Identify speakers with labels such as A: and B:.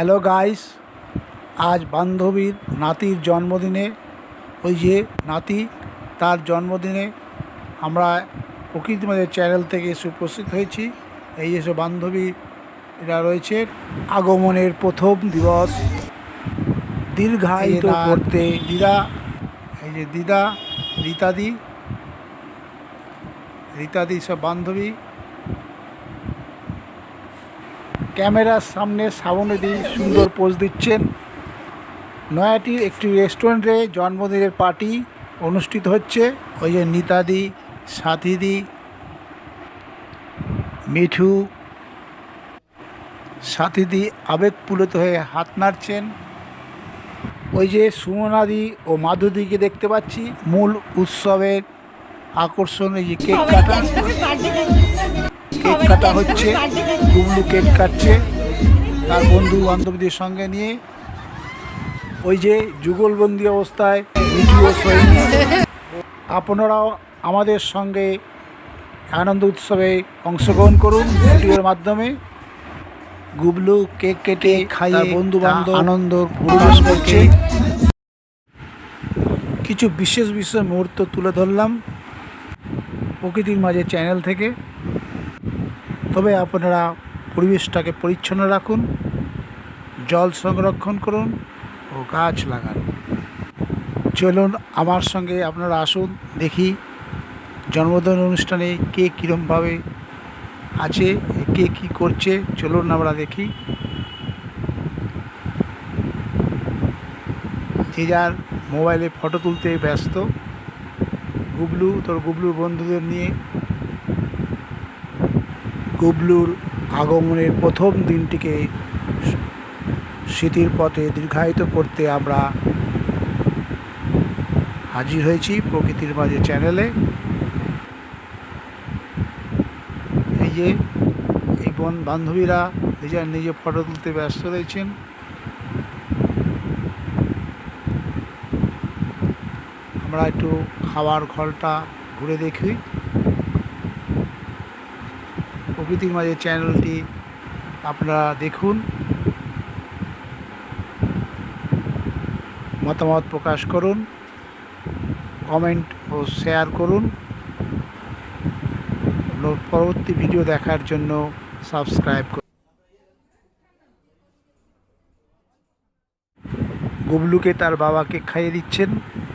A: Hello guys আজ বান্ধবীর নাতির জন্মদিনে ওই যে নাতি তার জন্মদিনে আমরা প্রকৃতি মাঝের চ্যানেল থেকে এসে উপস্থিত হয়েছি। এই যেসব বান্ধবী এরা রয়েছে আগমনের প্রথম দিবস। দীর্ঘায়িত করতে। দিদা এই যে দিদা রীতাদি রীতাদি সব বান্ধবী। ক্যামেরার সামনে শ্রাবণীদি সুন্দর পোজ দিচ্ছেন নয়াটির একটি রেস্টুরেন্টে জন্মদিনের পার্টি অনুষ্ঠিত হচ্ছে। ওই যে নিতাদি, সাথীদি, মিঠু, সাথীদি আবেগপুলিত হয়ে হাত নাড়ছেন। ওই যে সুমনাদি ও মাধুদিকে দেখতে পাচ্ছি। মূল উৎসবের আকর্ষণ এই যে কেক কাটা। কেক কাটা হচ্ছে গুবলু কেক কাটছে তার বন্ধু বান্ধবীদের সঙ্গে নিয়ে। ওই যে যুগলবন্দি অবস্থায় ভিডিও আপনারাও আমাদের সঙ্গে আনন্দ উৎসবে অংশগ্রহণ করুন ভিডিওর মাধ্যমে। গুবলু কেক কেটে খাইয়ে বন্ধু বান্ধব আনন্দ পরিবেশ করছে। কিছু বিশেষ বিশেষ মুহূর্ত তুলে ধরলাম প্রকৃতির মাঝে চ্যানেল থেকে। তবে আপনারা পরিবেশটাকে পরিচ্ছন্ন রাখুন, জল সংরক্ষণ করুন ও গাছ লাগান। চলুন আমার সঙ্গে আপনারা আসুন, দেখি জন্মদিন অনুষ্ঠানে কে কীরমভাবে আছে, কে কী করছে, চলুন আমরা দেখি। যে যার মোবাইলে ফটো তুলতে ব্যস্ত, গুবলু, তোর গুবলুর বন্ধুদের নিয়ে গুবলুর আগমনের প্রথম দিনটিকে স্মৃতির পথে দীর্ঘায়িত করতে আমরা হাজির হয়েছি প্রকৃতির মাঝে চ্যানেলে। এই যে, এই বোন বান্ধবীরা নিজের নিজে ফটো তুলতে ব্যস্ত রয়েছেন। আমরা একটু খাবার ঘরটা ঘুরে দেখি। প্রকৃতির মাঝে চ্যানেলটি আপনারা দেখুন। মতামত প্রকাশ করুন কমেন্ট ও শেয়ার করুন। পরবর্তী ভিডিও দেখার জন্য সাবস্ক্রাইব করুন। গুবলুকে তার বাবাকে খাইয়ে দিচ্ছেন।